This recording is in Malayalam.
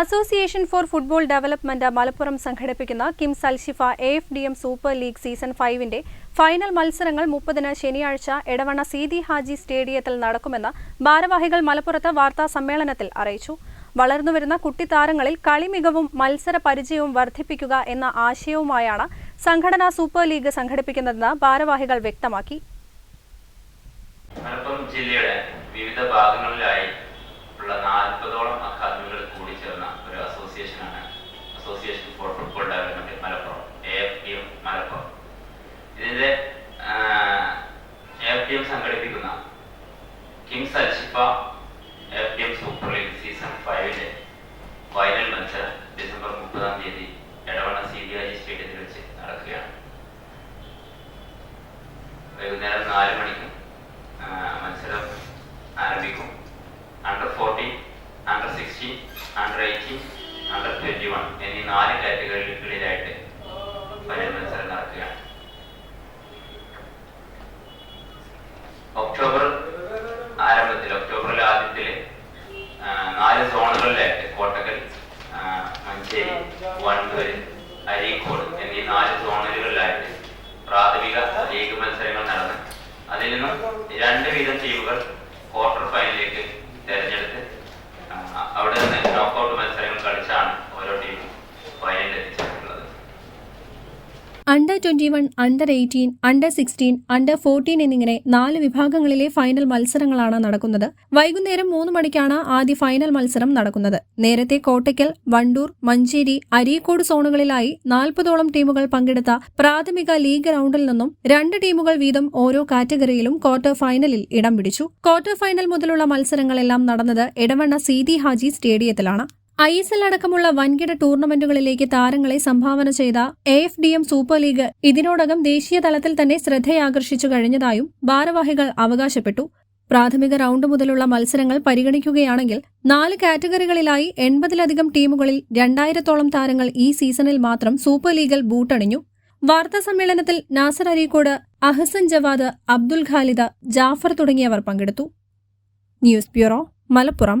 Association for football development Malappuram സംഘടിപ്പിക്കുന്ന കിം സൽഷിഫ A F D M super league season ഫൈവിന്റെ final മത്സരങ്ങൾ മുപ്പതിന് ശനിയാഴ്ച എടവണ്ണ സീതി ഹാജി സ്റ്റേഡിയത്തിൽ നടക്കുമെന്ന് ഭാരവാഹികൾ മലപ്പുറത്ത് വാർത്താ സമ്മേളനത്തിൽ അറിയിച്ചു. വളർന്നുവരുന്ന കുട്ടിത്താരങ്ങളിൽ കളിമികവും മത്സര പരിചയവും വർദ്ധിപ്പിക്കുക എന്ന ആശയവുമായാണ് സംഘടന സൂപ്പർ ലീഗ് സംഘടിപ്പിക്കുന്നതെന്ന് ഭാരവാഹികൾ വ്യക്തമാക്കി. മലപ്പുറം ജില്ലയുടെ വിവിധ ഭാഗങ്ങളിലായി സംഘടിപ്പിക്കുന്ന kings Alshifa F M super league season ഫൈവിന്റെ final മത്സരം ഡിസംബർ മുപ്പതാം തീയതി എടവണ്ണ സി ബി ഐ സ്റ്റേഡിയത്തിൽ വെച്ച് നടക്കുകയാണ്. വൈകുന്നേരം നാല് മണിക്ക് മത്സരം ആരംഭിക്കും. Under fourteen under sixteen under eighteen under twenty one എന്നീ നാല് കാറ്റഗറികളിലായിട്ട് വണ്ടൂർ അരീക്കോട് എന്നീ നാല് സോണലുകളിലായിട്ട് പ്രാഥമിക ലീഗ് മത്സരങ്ങൾ നടന്ന്. അതിൽ നിന്നും രണ്ട് വീതം ടീമുകൾ ക്വാർട്ടർ ഫൈനലിലേക്ക് തിരഞ്ഞെടുത്ത് ആ, അവിടെ നിന്ന് നോക്കൗട്ട് മത്സരങ്ങൾ കളിച്ചാണ് ഓരോ ടീമും ഫൈനലിൽ എത്തിച്ചിട്ടുള്ളത് under twenty one under eighteen under sixteen under fourteen എന്നിങ്ങനെ നാല് വിഭാഗങ്ങളിലെ ഫൈനൽ മത്സരങ്ങളാണ് നടക്കുന്നത്. വൈകുന്നേരം മൂന്ന് മണിക്കാണ് ആദ്യ ഫൈനൽ മത്സരം നടക്കുന്നത്. നേരത്തെ കോട്ടയ്ക്കൽ വണ്ടൂർ മഞ്ചേരി അരീക്കോട് സോണുകളിലായി നാൽപ്പതോളം ടീമുകൾ പങ്കെടുത്ത പ്രാഥമിക ലീഗ് റൗണ്ടിൽ നിന്നും രണ്ട് ടീമുകൾ വീതം ഓരോ കാറ്റഗറിയിലും ക്വാർട്ടർ ഫൈനലിൽ ഇടം പിടിച്ചു. ക്വാർട്ടർ ഫൈനൽ മുതലുള്ള മത്സരങ്ങളെല്ലാം നടന്നത് എടവണ്ണ സീതി ഹാജി സ്റ്റേഡിയത്തിലാണ്. ഐ എസ് എൽ അടക്കമുള്ള വൻകിട ടൂർണമെന്റുകളിലേക്ക് താരങ്ങളെ സംഭാവന ചെയ്ത A F D M super league ഇതിനോടകം ദേശീയ തലത്തിൽ തന്നെ ശ്രദ്ധയാകർഷിച്ചു കഴിഞ്ഞതായും ഭാരവാഹികൾ അവകാശപ്പെട്ടു. പ്രാഥമിക റൗണ്ട് മുതലുള്ള മത്സരങ്ങൾ പരിഗണിക്കുകയാണെങ്കിൽ നാല് കാറ്റഗറികളിലായി എൺപതിലധികം ടീമുകളിൽ രണ്ടായിരത്തോളം താരങ്ങൾ ഈ സീസണിൽ മാത്രം സൂപ്പർ ലീഗിൽ ബൂട്ടണിഞ്ഞു. വാർത്താ സമ്മേളനത്തിൽ നാസർ അരീക്കോട് അഹസൻ ജവാദ് അബ്ദുൽ ഖാലിദ് ജാഫർ തുടങ്ങിയവർ പങ്കെടുത്തു. News bureau Malappuram.